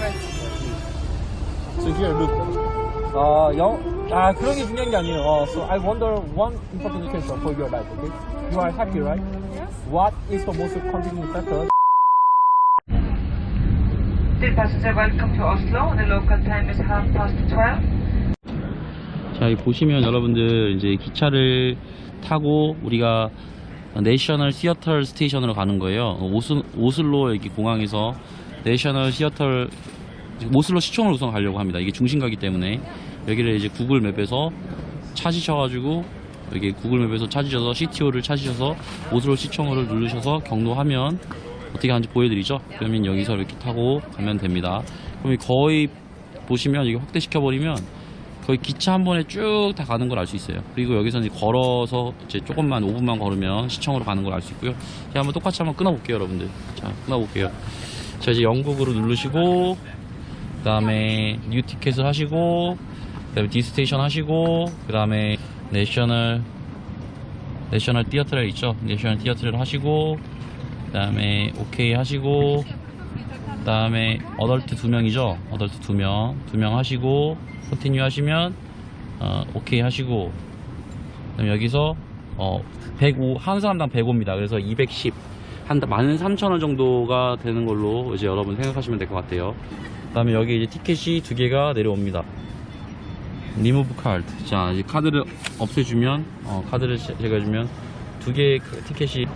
So here, look. 어, 영, 아, 그런 게 중요한 게 아니에요. 어, so I wonder one important question for your life, okay? You are happy, right? Yes. What is the most convenient factor? Dear passenger, welcome to Oslo. The local time is half past 12. 자, 여기 보시면 여러분들 이제 기차를 타고 우리가 내셔널 시어터 스테이션으로 가는 거예요. 오슬, 오슬로 여기 공항에서 내셔널 시어터 오슬로 시청을 우선 가려고 합니다. 이게 중심가기 때문에 여기를 이제 구글 맵에서 찾으셔가지고 여기 구글 맵에서 찾으셔서 CTO를 찾으셔서 오슬로 시청을 누르셔서 경로하면 어떻게 하는지 보여드리죠. 그러면 여기서 이렇게 타고 가면 됩니다. 그럼 거의 보시면 이게 확대시켜 버리면 거의 기차 한 번에 쭉 다 가는 걸 알 수 있어요. 그리고 여기서 이제 걸어서 이제 조금만 5분만 걸으면 시청으로 가는 걸 알 수 있고요. 자, 한번 똑같이 한번 끊어볼게요, 여러분들. 자, 끊어볼게요. 자, 이제 영국으로 누르시고, 그 다음에 뉴 티켓을 하시고, 그 다음에 디스테이션 하시고, 그 다음에 내셔널, 내셔널 티어트레 있죠? 내셔널 티어트레를 하시고, 그 다음에 오케이 하시고, 그 다음에 어덜트 두 명이죠? 어덜트 두 명, 두 명 하시고, 컨티뉴 하시면, 어, 오케이 하시고, 그럼 여기서, 어, 105, 한 사람당 105입니다. 그래서 210, 한 13,000원 정도가 되는 걸로 이제 여러분 생각하시면 될 것 같아요. 그 다음에 여기 이제 티켓이 두 개가 내려옵니다. 리무브 카드. 자, 이제 카드를 없애주면, 어, 카드를 제- 제가 해주면 두 개의 그 티켓이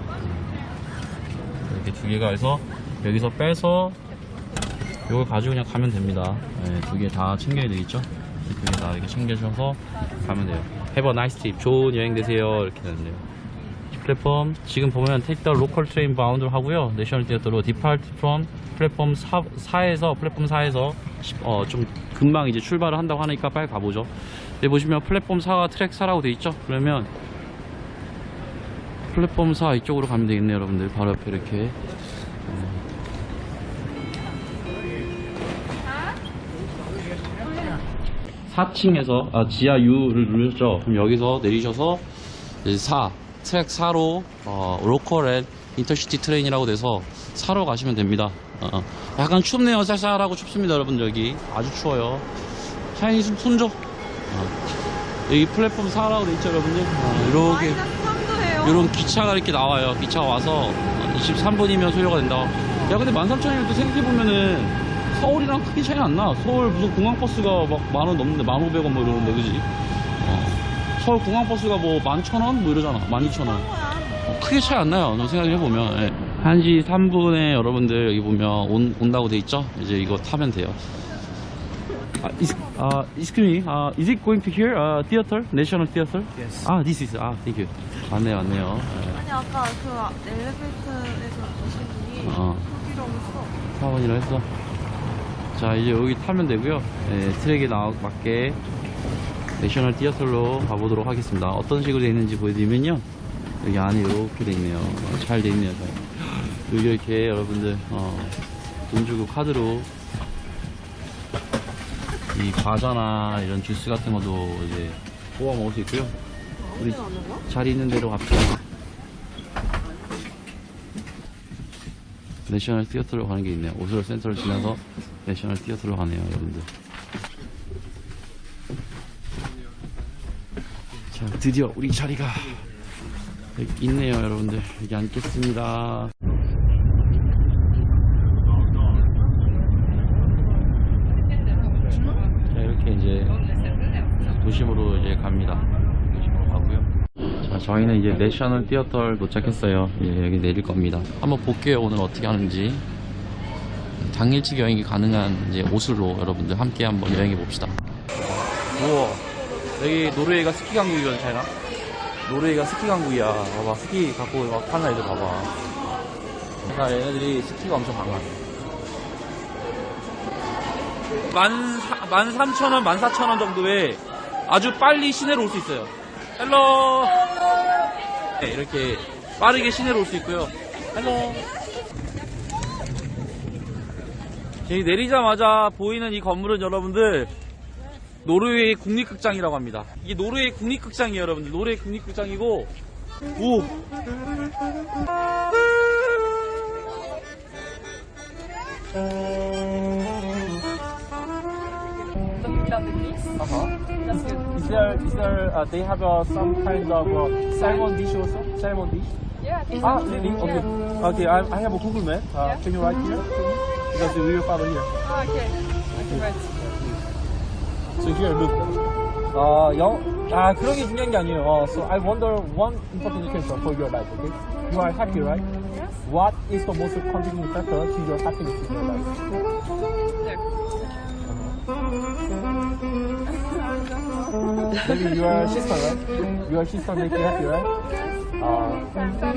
이렇게 두 개가 해서 여기서 빼서 이걸 가지고 그냥 가면 됩니다. 네, 두개 다 챙겨야 되겠죠? 두개 다 이렇게 챙겨주셔서 가면 돼요. Have a nice trip. 좋은 여행 되세요. 이렇게 되는데요. 플랫폼 지금 보면 take the local train bound 하고요. 내셔널 디어터로 depart from 플랫폼 4, 4에서 플랫폼 4에서 어, 좀 금방 이제 출발을 한다고 하니까 빨리 가보죠. 여기 보시면 플랫폼 4가 트랙 4라고 돼 있죠. 그러면 플랫폼 4 이쪽으로 가면 되겠네요, 여러분들. 바로 옆에 이렇게. 4층에서 아, 지하 U를 누르셨죠. 그럼 여기서 내리셔서 이제 4 트랙 4로 어, 로컬 앤 인터시티 트레인이라고 돼서 4로 가시면 됩니다. 어, 어. 약간 춥네요. 쌀쌀하고 춥습니다, 여러분 여기 아주 추워요. 샤이니 손, 손 줘. 어. 여기 플랫폼 4라고 돼 있죠, 여러분들. 어, 이렇게 마이너스 3도예요. 이런 기차가 이렇게 나와요. 기차가 와서 23분이면 소요가 된다. 야, 근데 13,000원이면 또 생각해보면은 서울이랑 크게 차이 안 나. 서울 무슨 공항버스가 막 만 원 넘는데, 1,500원 뭐 이러는데, 그지? 어. 서울 공항버스가 뭐 11,000원? 뭐 이러잖아. 12,000원. 어, 크게 차이 안 나요. 좀 생각해보면. 예. 1시 3분에 여러분들 여기 보면 온, 온다고 돼 있죠? 이제 이거 타면 돼요. 아, is, uh, excuse me, uh, is it going to here, uh, theater? National theater? Yes. 아, this is, 아, thank you. 맞네요, 맞네요. 예. 아니 아까 그 엘리베이터에서 보신 분이 어. 거기라고 했어. 4번이라 했어. 자, 이제 여기 타면 되고요. 예, 트랙에 나, 맞게 내셔널 티어틀로 가보도록 하겠습니다. 어떤 식으로 되어 있는지 보여드리면요. 여기 안에 이렇게 돼 있네요. 어, 잘돼 있네요. 잘. 여기 이렇게 여러분들, 어, 돈 주고 카드로 이 과자나 이런 주스 같은 것도 이제 뽑아 먹을 수 있고요. 우리 자리 있는 대로 갑시다. 내셔널 티어터로 가는 게 있네요. 오스로 센터를 지나서 내셔널 티어터로 가네요, 여러분들. 자, 드디어 우리 자리가 있네요, 여러분들. 여기 앉겠습니다. 자, 이렇게 이제 도심으로 이제 갑니다. 도심으로 가고요. 자, 저희는 이제 내셔널 티어터를 도착했어요. 이제 여기 내릴 겁니다. 한번 볼게요. 오늘 어떻게 하는지. 당일치 여행이 가능한 이제 오슬로 여러분들 함께 한번 여행해 봅시다. 우와, 여기 노르웨이가 스키 강국이거든, 차이나? 노르웨이가 스키 강국이야. 봐봐, 스키 갖고 막 파는 애들 봐봐. 자, 얘네들이 스키가 엄청 강하네. 만, 사- 만 삼천 원, 만 사천 원 정도에 아주 빨리 시내로 올 수 있어요. 헬로! 네, 이렇게 빠르게 시내로 올 수 있고요. 헬로! 내리자마자 보이는 이 건물은 여러분들 노르웨이 국립극장이라고 합니다. 이게 노르웨이 국립극장이에요, 여러분들. 노르웨이 국립극장이고, 오! Uh-huh. Is there, is there, uh, they have uh, some kind of uh, salmon dish also? Salmon dish? Yeah, I think Ah, so. really? Yeah. Okay. Okay, I, I have a Google map. Uh, Yeah. Can you write here? Because we will follow here. Ah, okay. Okay, right. So here, look. 어, 영, 아, 그런 게 중요한 게 아니에요. 어, so I wonder one important question for your life, okay? You are happy, right? Yes. What is the most contributing factor to your happiness in your life? Maybe your sister, right? Your sister make you happy, right? 아,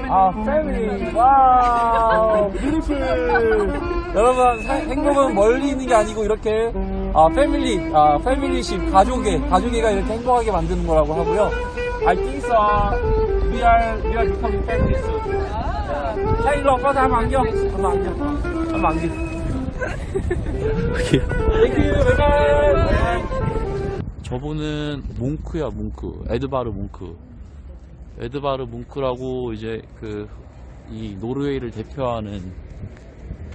아, family. 와우, beautiful. 여러분, 사- 행복은 멀리 있는 게 아니고 이렇게 아, 패밀리, 아, 패밀리십, 가족의, 가족애가 이렇게 행복하게 만드는 거라고 하고요. I think so. We are, we are becoming family soon. 자, 일로 오빠도 한번 안겨. 한번 안겨. 한번 안겨. Thank you, bye bye. 저분은 몽크야 몽크 에드바르 몽크 에드바르 몽크라고 이제 그 이 노르웨이를 대표하는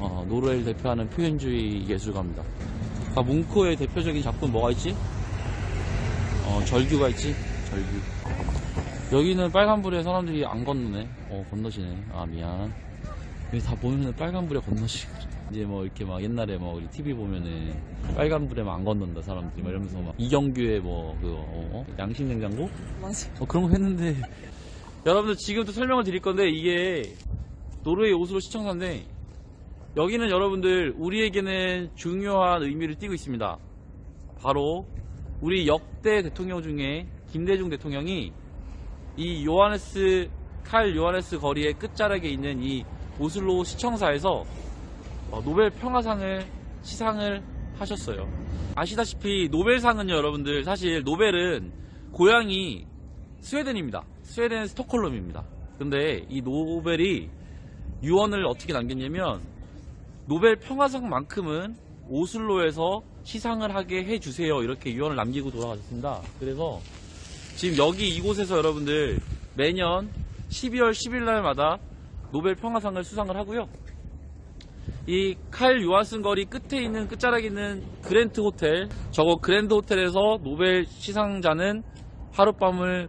어, 노르웨이를 대표하는 표현주의 예술가입니다. 아, 몽크의 대표적인 작품 뭐가 있지? 어, 절규가 있지? 절규. 여기는 빨간불에 사람들이 안 건너네. 어, 건너시네. 아, 미안. 여기 다 보면은 빨간불에 건너시고. 이제 뭐 이렇게 막 옛날에 뭐 우리 TV 보면은 빨간불에만 안 건넌다 사람들이 막 이러면서 막 이경규의 뭐 그거 어? 양심 냉장고? 맞아. 어, 그런 거 했는데 여러분들 지금부터 설명을 드릴 건데 이게 노르웨이 오슬로 시청사인데 여기는 여러분들 우리에게는 중요한 의미를 띠고 있습니다. 바로 우리 역대 대통령 중에 김대중 대통령이 이 요하네스 칼 요하네스 거리의 끝자락에 있는 이 오슬로 시청사에서 어, 노벨 평화상을 시상을 하셨어요. 아시다시피 노벨상은요, 여러분들 사실 노벨은 고향이 스웨덴입니다. 스웨덴 스톡홀름입니다. 근데 이 노벨이 유언을 어떻게 남겼냐면 노벨 평화상만큼은 오슬로에서 시상을 하게 해주세요. 이렇게 유언을 남기고 돌아가셨습니다. 그래서 지금 여기 이곳에서 여러분들 매년 12월 10일 날마다 노벨 평화상을 수상을 하고요. 이 칼 요한슨 거리 끝에 있는 끝자락에 있는 그랜트 호텔 저거 그랜드 호텔에서 노벨 시상자는 하룻밤을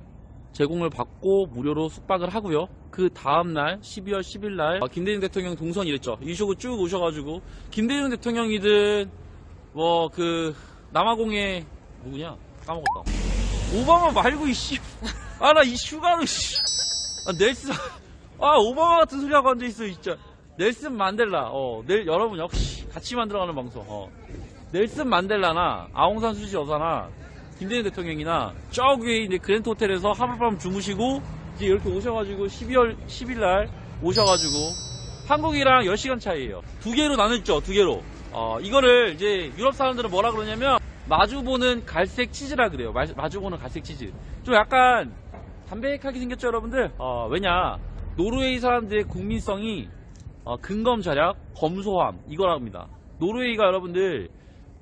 제공을 받고 무료로 숙박을 하고요. 그 다음날 12월 10일 날 어, 김대중 대통령 동선 이랬죠. 이쪽으로 쭉 오셔가지고 김대중 대통령이든 뭐 그 남아공의 누구냐? 까먹었다. 오바마 말고 이씨. 아 나 이 슈가로 씨. 아, 넬슨. 아 오바마 같은 소리 하고 앉아 있어 진짜. 넬슨 만델라. 어 넬, 여러분 역시 같이 만들어가는 방송. 어. 넬슨 만델라나 아웅산 수지 여사나 김대중 대통령이나 저기 이제 그랜트 호텔에서 하룻밤 주무시고 이제 이렇게 오셔가지고 12월 10일 날 오셔가지고 한국이랑 10시간 차이에요. 두 개로 나눴죠, 두 개로. 어, 이거를 이제 유럽 사람들은 뭐라 그러냐면 마주보는 갈색 치즈라 그래요. 마, 마주보는 갈색 치즈. 좀 약간 담백하게 생겼죠, 여러분들? 어, 왜냐 노르웨이 사람들의 국민성이 어, 근검 절약, 검소함 이거라 합니다. 노르웨이가 여러분들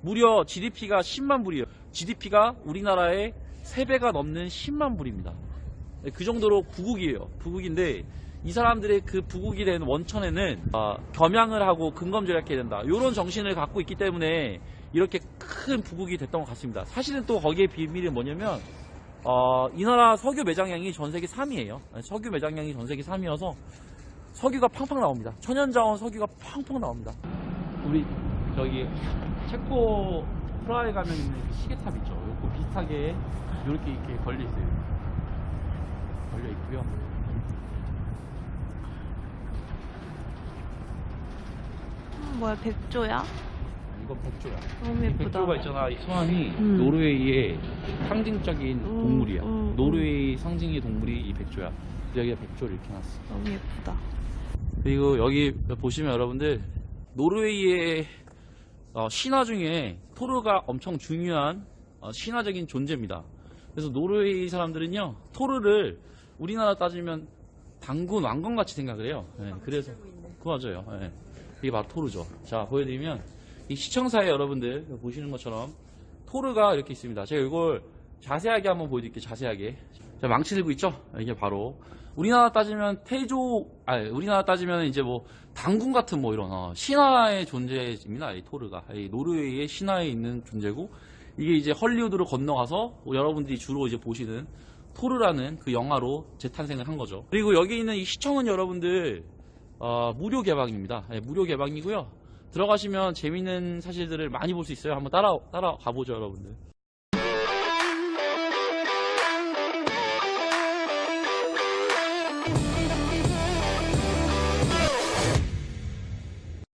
무려 GDP가 10만 불이에요. GDP가 우리나라의 3배가 넘는 10만 불입니다. 네, 그 정도로 부국이에요. 부국인데 이 사람들의 그 부국이 된 원천에는 어, 겸양을 하고 근검절약해야 된다. 이런 정신을 갖고 있기 때문에 이렇게 큰 부국이 됐던 것 같습니다. 사실은 또 거기에 비밀이 뭐냐면 어, 이 나라 석유 매장량이 전 세계 3위예요. 석유 매장량이 전 세계 3위여서 석유가 팡팡 나옵니다. 천연자원 석유가 팡팡 나옵니다. 우리 저기 체코 프라하에 가면 있는 그 시계탑 있죠. 요거 비슷하게 이렇게 이렇게 걸려 있어요. 걸려 있고요. 음, 뭐야, 백조야? 이건 백조야. 너무 예쁘다. 백조가 있잖아. 이 성함이 음. 노르웨이의 상징적인 음, 동물이야. 음, 노르웨이 상징의 동물이 이 백조야. 여기가 백조를 이렇게 놨어. 너무 예쁘다. 그리고 여기 보시면 여러분들 노르웨이의 어, 신화 중에 토르가 엄청 중요한 어, 신화적인 존재입니다. 그래서 노르웨이 사람들은요 토르를 우리나라 따지면 당군 왕건 같이 생각을 해요. 예, 그래서 그 맞아요. 예. 이게 바로 토르죠. 자 보여드리면 이 시청사에 여러분들 보시는 것처럼 토르가 이렇게 있습니다. 제가 이걸 자세하게 한번 보여드릴게요. 자세하게. 자, 망치 들고 있죠? 이게 바로 우리나라 따지면 태조, 아니 우리나라 따지면 이제 뭐 당군 같은 뭐 이런 어, 신화의 존재입니다. 이 토르가 이 노르웨이의 신화에 있는 존재고 이게 이제 헐리우드로 건너가서 여러분들이 주로 이제 보시는 토르라는 그 영화로 재탄생을 한 거죠. 그리고 여기 있는 이 시청은 여러분들 어, 무료 개방입니다. 예, 무료 개방이고요. 들어가시면 재밌는 사실들을 많이 볼 수 있어요. 한번 따라 따라 가 보죠, 여러분들.